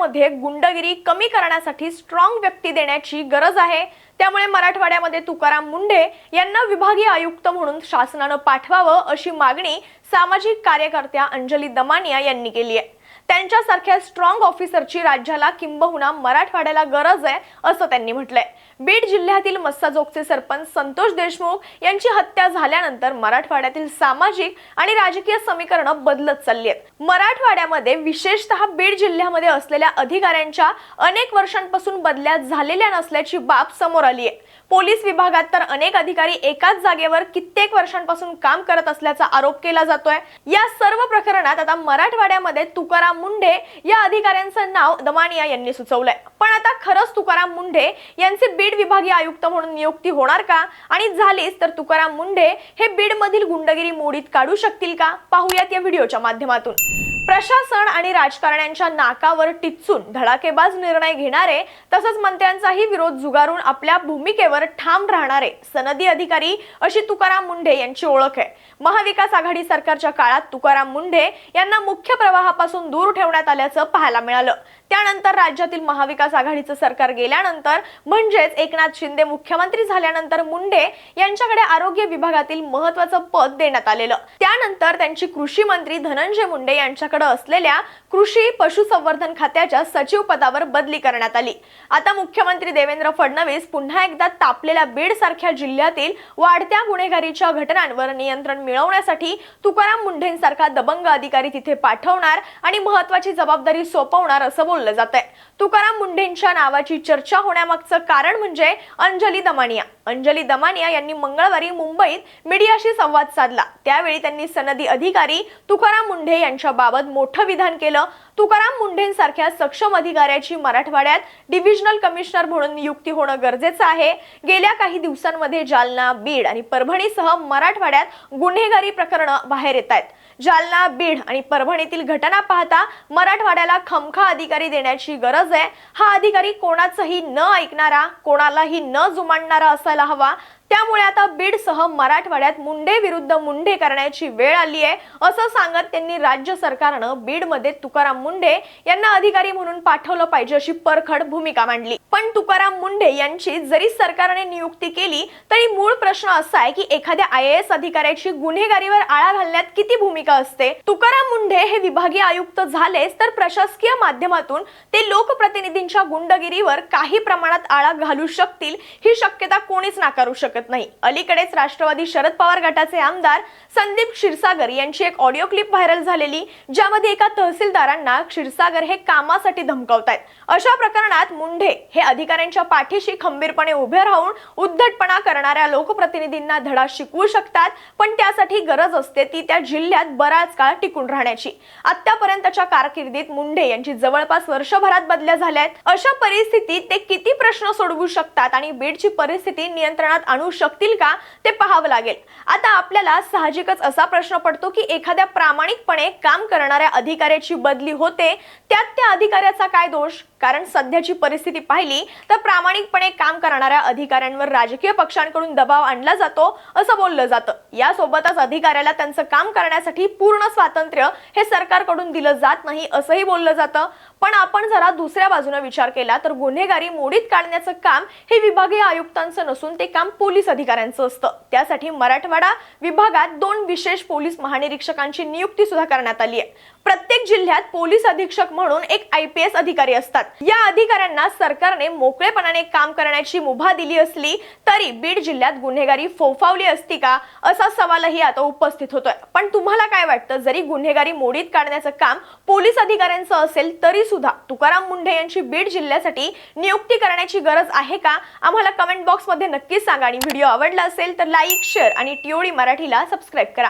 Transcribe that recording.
मराठवाड्यामध्ये गुंडगिरी कमी करण्यासाठी स्ट्रॉंग व्यक्ती देण्याची गरज आहे. त्यामुळे मराठवाड्यामध्ये तुकाराम मुंढे यांना विभागीय आयुक्त म्हणून शासनानं पाठवावं अशी मागणी सामाजिक कार्यकर्त्या अंजली दमानिया यांनी केली आहे. त्यांच्यासारख्या स्ट्रॉंग ऑफिसरची राज्याला किंबहुना मराठवाड्याला गरज आहे असं त्यांनी म्हटलंय. बीड जिल्ह्यातील मस्साजोगचे सरपंच संतोष देशमुख यांची हत्या झाल्यानंतर मराठवाड्यातील सामाजिक आणि राजकीय समीकरणं बदलत चालली आहेत. मराठवाड्यामध्ये विशेषतः बीड जिल्ह्यामध्ये असलेल्या अधिकाऱ्यांच्या अनेक वर्षांपासून बदल्या झालेल्या नसल्याची बाब समोर आली आहे. पोलीस विभागात तर अनेक अधिकारी एकाच जागेवर कित्येक वर्षांपासून काम करत असल्याचा आरोप केला जातोय. या सर्व प्रकरणात आता मराठवाड्यामध्ये तुकाराम मुंढे या अधिकाऱ्यांचं नाव दमानिया यांनी सुचवलंय. पण आता खरंच तुकाराम मुंढे यांचे बीड विभागीय आयुक्त म्हणून नियुक्ती होणार का? आणि झालीच तर तुकाराम मुंढे हे बीड मधील गुंडगिरी मोडीत काढू शकतील का? पाहूयात या व्हिडिओच्या माध्यमातून. प्रशासन आणि राजकारण्यांच्या नाकावर टिचून धडाकेबाज निर्णय घेणारे तसंच मंत्र्यांचाही विरोध जुगारून आपल्या भूमिकेवर ठाम राहणारे सनदी अधिकारी अशी तुकाराम मुंढे यांची ओळख आहे. महाविकास आघाडी सरकारच्या काळात तुकाराम मुंढे यांना मुख्य प्रवाहापासून दूर ठेवण्यात आल्याचं पाहायला मिळालं. त्यानंतर राज्यातील महाविकास आघाडीचं सरकार गेल्यानंतर म्हणजेच एकनाथ शिंदे मुख्यमंत्री झाल्यानंतर मुंडे यांच्याकडे आरोग्य विभागातील महत्वाचं पद देण्यात आलेलं. त्यानंतर त्यांची कृषी मंत्री धनंजय मुंडे यांच्याकडे असलेल्या कृषी पशुसंवर्धन खात्याच्या सचिव पदावर बदली करण्यात आली. आता मुख्यमंत्री देवेंद्र फडणवीस पुन्हा एकदा तापलेल्या बीड सारख्या जिल्ह्यातील वाढत्या गुन्हेगारीच्या घटनांवर नियंत्रण मिळवण्यासाठी तुकाराम मुंढेंसारखा दबंग अधिकारी तिथे पाठवणार आणि महत्वाची जबाबदारी सोपवणार असं बोललं जात आहे तुकाराम मुंढेंच्या नावाची चर्चा होण्यामागचं कारण म्हणजे अंजली दमानिया. अंजली दमानिया यांनी मंगळवारी मुंबईत मीडियाशी संवाद साधला. त्यावेळी त्यांनी सनदी अधिकारी तुकाराम मुंढे यांच्याबाबत मोठं विधान केलं. तुकाराम मुंढेंसारख्या सक्षम अधिकाऱ्याची मराठवाड्यात डिव्हिजनल कमिशनर म्हणून नियुक्ती होणं गरजेचं आहे. गेल्या काही दिवसांमध्ये जालना बीड आणि परभणीसह मराठवाड्यात गुन्हेगारी प्रकरणं बाहेर येत आहेत. जालना बीड आणि परभणीतील घटना पाहता मराठवाड्याला खमखा अधिकारी देण्याची गरज आहे. हा अधिकारी कोणाचंही न ऐकणारा कोणालाही न जुमानणारा असायला हवा. त्यामुळे आता बीडसह मराठवाड्यात मुंडे विरुद्ध मुंडे करण्याची वेळ आली आहे. असं सांगत त्यांनी राज्य सरकारनं बीडमध्ये तुकाराम मुंडे यांना अधिकारी म्हणून पाठवलं पाहिजे अशी परखड भूमिका मांडली. पण तुकाराम मुंडे यांची जरी सरकारने नियुक्ती केली तरी मूळ प्रश्न असा आहे की एखाद्या आय एस अधिकाऱ्याची गुन्हेगारीवर आळा घालण्यात किती भूमिका असते? तुकाराम मुंढे हे विभागीय आयुक्त झालेच तर प्रशासकीय माध्यमातून ते लोकप्रतिनिधींच्या गुंडगिरीवर काही प्रमाणात आळा घालू शकतील ही शक्यता कोणीच नाकारू शकत नाही. अलीकडेच राष्ट्रवादी शरद पवार गटाचे आमदार संदीप क्षीरसागर यांची एक ऑडिओ क्लिप व्हायरल झालेली ज्यामध्ये एका तहसीलदारांना क्षीरसागर हे कामासाठी धमकावतायत. अशा प्रकरणात मुंढे हे अधिकाऱ्यांच्या पाठीशी खंबीरपणे उभे राहून उद्धटपणा करणाऱ्या लोकप्रतिनिधींना धडा शिकवू शकतात पण त्यासाठी गरज असते ती त्या जिल्ह्यात बराच काळ टिकून राहण्याची. आतापर्यंतच्या कारकिर्दीत मुंढे यांची जवळपास वर्षभरात बदल्या झाल्या आहेत अशा परिस्थितीत ते किती प्रश्न सोडवू शकतात आणि बीडची परिस्थिती नियंत्रणात आणू शकतील का ते पाहावं लागेल. आता आपल्याला साहजिकच असा प्रश्न पडतो की एखाद्या प्रामाणिकपणे काम करणाऱ्या अधिकाऱ्याची बदली होते त्यात त्या अधिकाऱ्याचा काय दोष? कारण सध्याची परिस्थिती पाहिली तर प्रामाणिकपणे काम करणाऱ्या अधिकाऱ्यांवर राजकीय पक्षांकडून दबाव आणला जातो असं बोललं जातं. यासोबतच अधिकाऱ्याला त्यांचं काम करण्यासाठी पूर्ण स्वातंत्र्य हे सरकारकडून दिलं जात नाही असंही बोललं जातं. पण आपण जरा दुसऱ्या बाजूने विचार केला तर गुन्हेगारी मोडीत काढण्याचं काम हे विभागीय आयुक्तांचं नसून ते काम पोलीस अधिकाऱ्यांचं असतं. त्यासाठी मराठवाडा विभागात दोन विशेष पोलीस महानिरीक्षकांची नियुक्ती सुद्धा करण्यात आली आहे. प्रत्येक जिल्ह्यात पोलीस अधीक्षक म्हणून एक आय पी एस अधिकारी असतात. या अधिकाऱ्यांना सरकारने मोकळेपणाने काम करण्याची मुभा दिली असली तरी बीड जिल्ह्यात गुन्हेगारी फोफावली असती का? असा सवालही आता उपस्थित होतोय. पण तुम्हाला काय वाटतं? जरी गुन्हेगारी मोडीत काढण्याचं काम पोलीस अधिकाऱ्यांचं असेल तरी सुद्धा तुकाराम मुंढे यांची बीड जिल्ह्यासाठी नियुक्ती करण्याची गरज आहे का? आम्हाला कमेंट बॉक्समध्ये नक्कीच सांगा. आणि व्हिडिओ आवडला असेल तर लाईक शेअर आणि टीओडी मराठीला सबस्क्राईब करा.